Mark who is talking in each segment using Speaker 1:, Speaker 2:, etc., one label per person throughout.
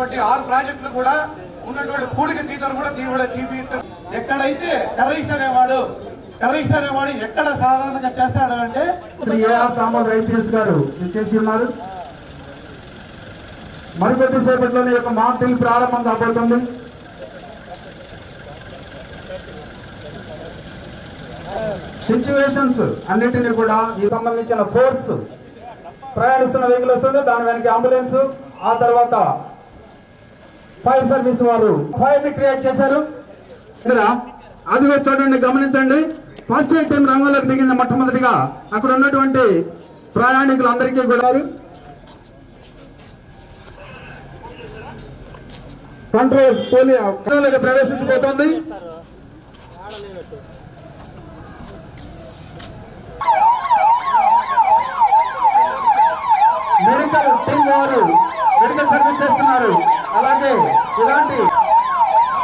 Speaker 1: ఉన్నటువంటి ఆరు ప్రాజెక్టులు కూడా ఉన్నటువంటి పూడిక తీతలు కూడా తీవ్ర తీపి ఎక్కడైతే కర్రీష్ అనేవాడు కర్రీష్ అనేవాడు ఎక్కడ సాధారణంగా చేస్తాడు అంటే
Speaker 2: శ్రీ ఏఆర్ దామోదర్ ఐపీఎస్ గారు చేసి ఉన్నారు. మరికొద్దిసేపట్లోనే ఈ యొక్క మాటలు ప్రారంభం కాబోతుంది. సిచ్యువేషన్స్ అన్నిటినీ కూడా ఈ సంబంధించిన ఫోర్స్ ప్రయాణిస్తున్న వెహికల్ వస్తుంది దాని వెనక అంబులెన్స్ ఆ తర్వాత ఫైర్ సర్వీస్ వారు ఫైర్ని క్రియేట్ చేశారు. అది చూడండి గమనించండి. ఫస్ట్ ఎయిడ్ టీం రంగంలోకి దిగింది మొట్టమొదటిగా. అక్కడ ఉన్నటువంటి ప్రయాణికులందరికీ కూడా కంట్రోల్ పోలియో ప్రవేశించబోతోంది మెడికల్ టీం వారు మెడికల్ సర్వీస్ చేస్తున్నారు అలాగే అలాంటి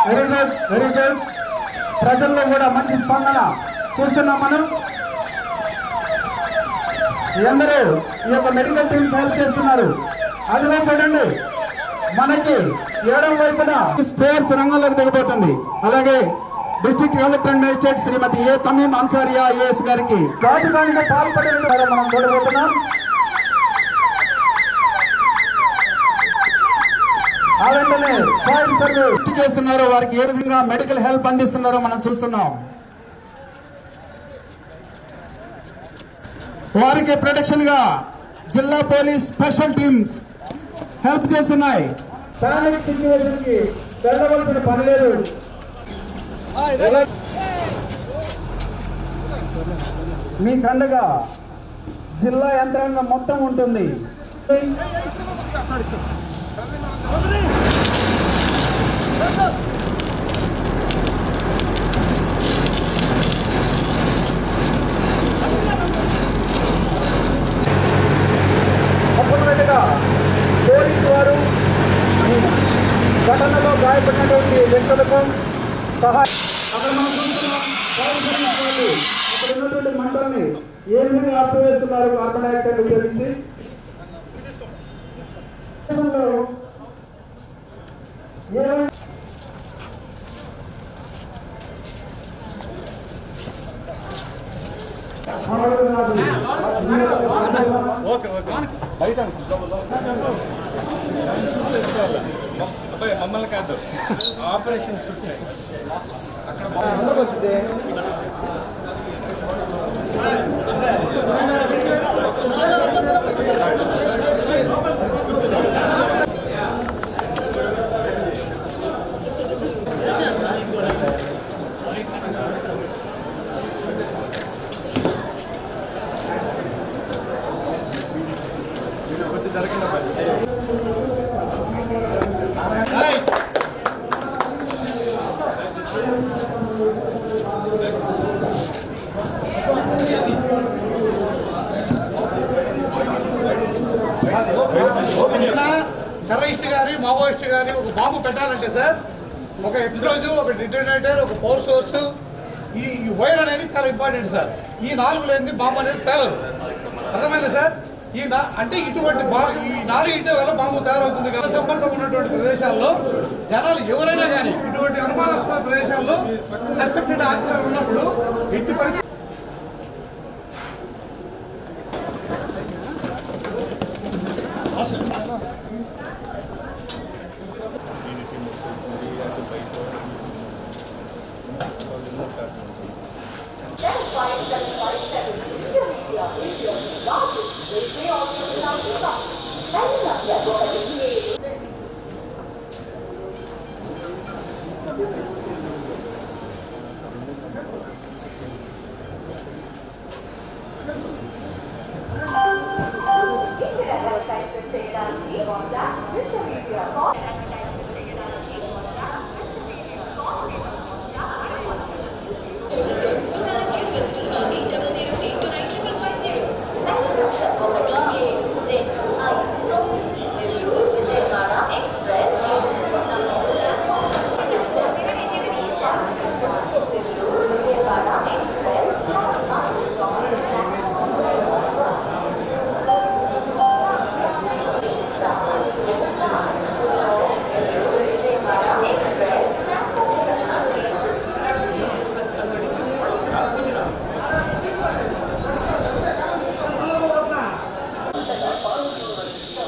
Speaker 2: వెరీ గుడ్ వెరీ గుడ్ ప్రజల్లో కూడా మంచి స్పందన చూస్తున్నాం మనం. ఎందరూ ఈ యొక్క మెడికల్ టీం హెల్ప్ చేస్తున్నారు. అదిలో చూడండి. మనకి ఏడవ వైపున స్పేర్స్ రంగంలోకి దిగబోతుంది అలాగే district collector magistrate Shrimati A Tamim Ansariya IAS గారికి పాల్పడే మనం చూడబోతున్నాం. ఆ వెంటనే ఫైర్ సర్వీస్ చేస్తున్నారో వారికి ఏ విధంగా మెడికల్ హెల్ప్ అందిస్తున్నారో మనం చూస్తున్నాం. వారికి ప్రొటెక్షన్గా జిల్లా పోలీస్ స్పెషల్ టీమ్స్ హెల్ప్ చేస్తున్నాయి. పానిక్ సిచ్యువేషన్కి వెళ్ళవలసిన పని లేదు. మీ కండగా జిల్లా యంత్రాంగం మొత్తం ఉంటుంది మొట్టమొదటిగా పోలీసు వారు ఈ ఘటనలో గాయపడినటువంటి వ్యక్తులకు సహాయం అక్కడ మనం చూస్తున్నాం అక్కడ ఉన్నటువంటి మంటల్ని ఏ విధంగా ఆపివేస్తున్నారు కార్బన్ డైఆక్సైడ్ ఉపయోగించి ఏమైనా
Speaker 3: మమ్మల్ని కాదు ఆపరేషన్
Speaker 1: టెర్రరిస్ట్ గారి మావోయిస్ట్ గారి ఒక బాంబు పెట్టాలంటే సార్ ఒక ఎక్స్ప్లోజివ్ ఒక డిటోనేటర్ ఒక పవర్ సోర్స్ ఈ వైర్ అనేది చాలా ఇంపార్టెంట్ సార్. ఈ నాలుగు లేనిది బాంబు అనేది పేలదు అర్థమైంది సార్? ఈ అంటే ఇటువంటి బా ఈ నాలుగు ఇంటి వల్ల బాంబు తయారవుతుంది కానీ సంబంధం ఉన్నటువంటి ప్రదేశాల్లో జనాలు ఎవరైనా కానీ ఇటువంటి అనుమానాస్పద ప్రదేశాల్లో సస్పెక్టెడ్ ఆఫీసర్ ఉన్నప్పుడు ఎట్టి పరిస్థితి
Speaker 4: Thank
Speaker 1: you.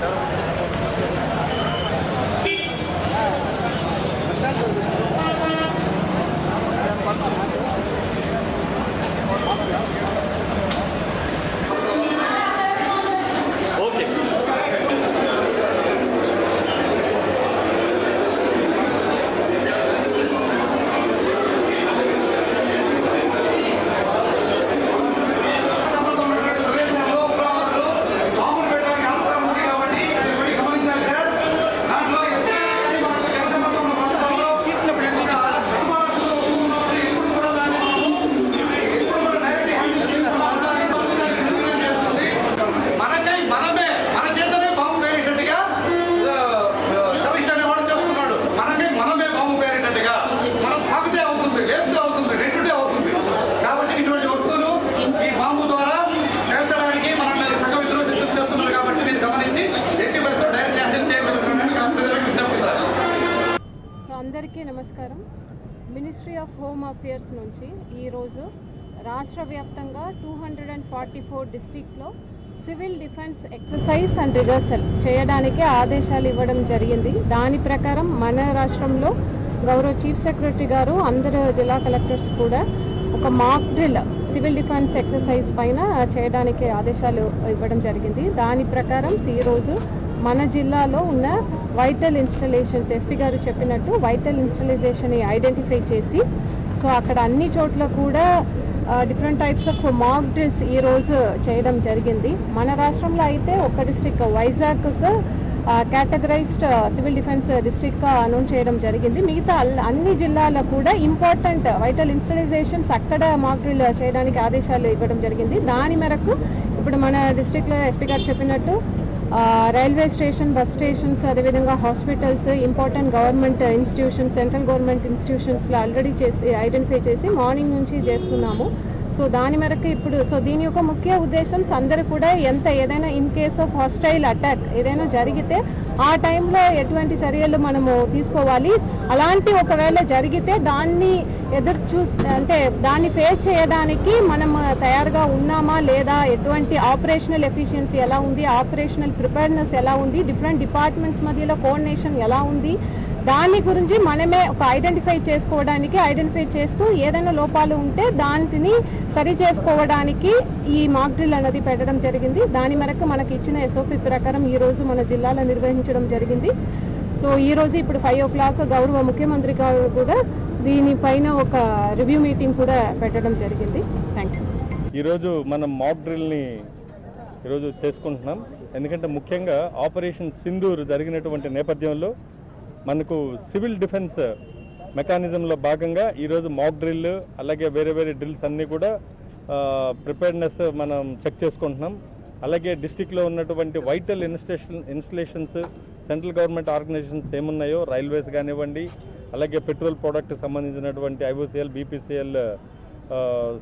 Speaker 1: మనకై
Speaker 4: అందరికీ నమస్కారం. మినిస్ట్రీ ఆఫ్ హోమ్ అఫేర్స్ నుంచి ఈరోజు రాష్ట్ర వ్యాప్తంగా two hundred and forty four డిస్టిక్స్లో civil defence exercise and rehearsal చేయడానికి ఆదేశాలు ఇవ్వడం జరిగింది. దాని ప్రకారం మన రాష్ట్రంలో గౌరవ చీఫ్ సెక్రటరీ గారు అందరు జిల్లా కలెక్టర్స్ కూడా ఒక mock drill civil defence exercise పైన చేయడానికి ఆదేశాలు ఇవ్వడం జరిగింది. దాని ప్రకారం ఈరోజు మన జిల్లాలో ఉన్న వైటల్ ఇన్స్టలేషన్స్ ఎస్పీ గారు చెప్పినట్టు వైటల్ ఇన్స్టలైజేషన్ ఐడెంటిఫై చేసి సో అక్కడ అన్ని చోట్ల కూడా different types of mock drills ఈరోజు చేయడం జరిగింది. మన రాష్ట్రంలో అయితే ఒక డిస్ట్రిక్ట్ వైజాగ్కు కేటగరైజ్డ్ సివిల్ డిఫెన్స్ డిస్ట్రిక్ట్గా అనౌన్స్ చేయడం జరిగింది. మిగతా అన్ని జిల్లాలో కూడా ఇంపార్టెంట్ వైటల్ ఇన్స్టలైజేషన్స్ అక్కడ మాక్ డ్రిల్ చేయడానికి ఆదేశాలు ఇవ్వడం జరిగింది. దాని మేరకు ఇప్పుడు మన డిస్ట్రిక్ట్లో ఎస్పీ గారు చెప్పినట్టు రైల్వే స్టేషన్ బస్ స్టేషన్స్ అదేవిధంగా hospitals important government institutions central government ఇన్స్టిట్యూషన్స్లో already చేసి ఐడెంటిఫై చేసి మార్నింగ్ నుంచి చేస్తున్నాము. సో దాని మేరకు ఇప్పుడు సో దీని యొక్క ముఖ్య ఉద్దేశం అందరూ కూడా ఎంత ఏదైనా in case of hostile attack ఏదైనా జరిగితే ఆ టైంలో ఎటువంటి చర్యలు మనము తీసుకోవాలి. అలాంటి ఒకవేళ జరిగితే దాన్ని ఎదురు చూ అంటే దాన్ని ఫేస్ చేయడానికి మనం తయారుగా ఉన్నామా లేదా ఎటువంటి ఆపరేషనల్ ఎఫిషియన్సీ ఎలా ఉంది ఆపరేషనల్ ప్రిపేర్నెస్ ఎలా ఉంది డిఫరెంట్ డిపార్ట్మెంట్స్ మధ్యలో కోఆర్డినేషన్ ఎలా ఉంది దాని గురించి మనమే ఒక ఐడెంటిఫై చేసుకోవడానికి ఐడెంటిఫై చేస్తూ ఏదైనా లోపాలు ఉంటే దానిని సరి చేసుకోవడానికి ఈ మాక్ డ్రిల్ అనేది పెట్టడం జరిగింది. దాని మేరకు మనకి ఇచ్చిన ఎస్ఓపి ప్రకారం ఈరోజు మన జిల్లాలో నిర్వహించడం జరిగింది. సో ఈ రోజు ఇప్పుడు ఫైవ్ ఓ క్లాక్ గౌరవ ముఖ్యమంత్రి గారు కూడా దీనిపైన ఒక రివ్యూ మీటింగ్ కూడా పెట్టడం జరిగింది. థ్యాంక్ యూ
Speaker 3: ఈరోజు మనం మాక్ డ్రిల్ని ఈరోజు చేసుకుంటున్నాం. ఎందుకంటే ముఖ్యంగా ఆపరేషన్ సింధూర్ జరిగినటువంటి నేపథ్యంలో మనకు సివిల్ డిఫెన్స్ మెకానిజంలో భాగంగా ఈరోజు మాక్ డ్రిల్ అలాగే వేరే వేరే డ్రిల్స్ అన్నీ కూడా ప్రిపేర్నెస్ మనం చెక్ చేసుకుంటున్నాం. అలాగే డిస్టిక్లో ఉన్నటువంటి vital installation installations central government organisations ఏమున్నాయో రైల్వేస్ కానివ్వండి అలాగే పెట్రోల్ ప్రోడక్ట్ సంబంధించినటువంటి ఐఓసిఎల్ బీపీసీఎల్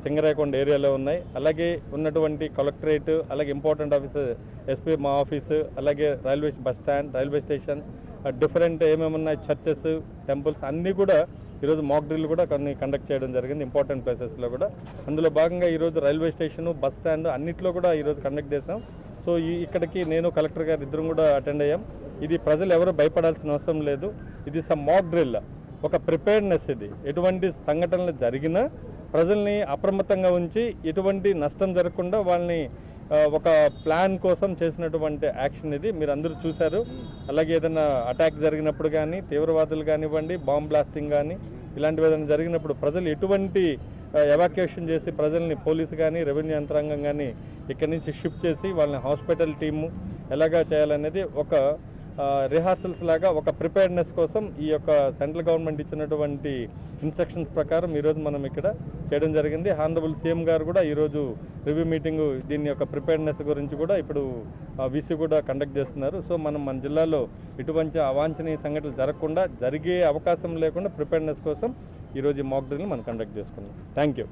Speaker 3: సింగరాయకొండ ఏరియాలో ఉన్నాయి. అలాగే ఉన్నటువంటి కలెక్టరేట్ అలాగే ఇంపార్టెంట్ ఆఫీస్ ఎస్పీ మా ఆఫీసు అలాగే railway bus stand railway station different ఏమేమున్నాయి churches temples అన్నీ కూడా ఈరోజు మాక్ డ్రిల్ కూడా కొన్ని కండక్ట్ చేయడం జరిగింది ఇంపార్టెంట్ ప్లేసెస్లో కూడా. అందులో భాగంగా ఈరోజు రైల్వే స్టేషన్ బస్ స్టాండ్ అన్నింటిలో కూడా ఈరోజు కండక్ట్ చేసాం సో ఈ ఇక్కడికి నేను కలెక్టర్ గారు ఇద్దరం కూడా అటెండ్ అయ్యాం. ఇది ప్రజలు ఎవరు భయపడాల్సిన అవసరం లేదు. ఇది సమ్ మాక్ డ్రిల్ ఒక ప్రిపేర్నెస్ ఇది. ఎటువంటి సంఘటనలు జరిగినా ప్రజల్ని అప్రమత్తంగా ఉంచి ఎటువంటి నష్టం జరగకుండా వాళ్ళని ఒక ప్లాన్ కోసం చేసినటువంటి యాక్షన్ ఇది. మీరు అందరూ చూశారు. అలాగే ఏదైనా అటాక్ జరిగినప్పుడు కానీ తీవ్రవాదులు కానివ్వండి బాంబ్ బ్లాస్టింగ్ కానీ ఇలాంటివి ఏదైనా జరిగినప్పుడు ప్రజలు ఎటువంటి ఎవాక్యుయేషన్ చేసి ప్రజల్ని పోలీసు కానీ రెవెన్యూ యంత్రాంగం కానీ ఇక్కడి నుంచి షిఫ్ట్ చేసి వాళ్ళని హాస్పిటల్ టీము ఎలాగా చేయాలనేది ఒక రిహార్సల్స్ లాగా ఒక ప్రిపేర్నెస్ కోసం ఈ యొక్క సెంట్రల్ గవర్నమెంట్ ఇచ్చినటువంటి ఇన్స్ట్రక్షన్స్ ప్రకారం ఈరోజు మనం ఇక్కడ చేయడం జరిగింది. హానరబుల్ సీఎం గారు కూడా ఈరోజు రివ్యూ మీటింగ్ దీని యొక్క ప్రిపేర్నెస్ గురించి కూడా ఇప్పుడు వీసీ కూడా కండక్ట్ చేస్తున్నారు. సో మనం మన జిల్లాలో ఇటువంటి అవాంఛనీయ సంఘటనలు జరగకుండా జరిగే అవకాశం లేకుండా ప్రిపేర్నెస్ కోసం ఈరోజు ఈ మాక్ డ్రిల్ని మనం కండక్ట్ చేసుకున్నాం. Thank you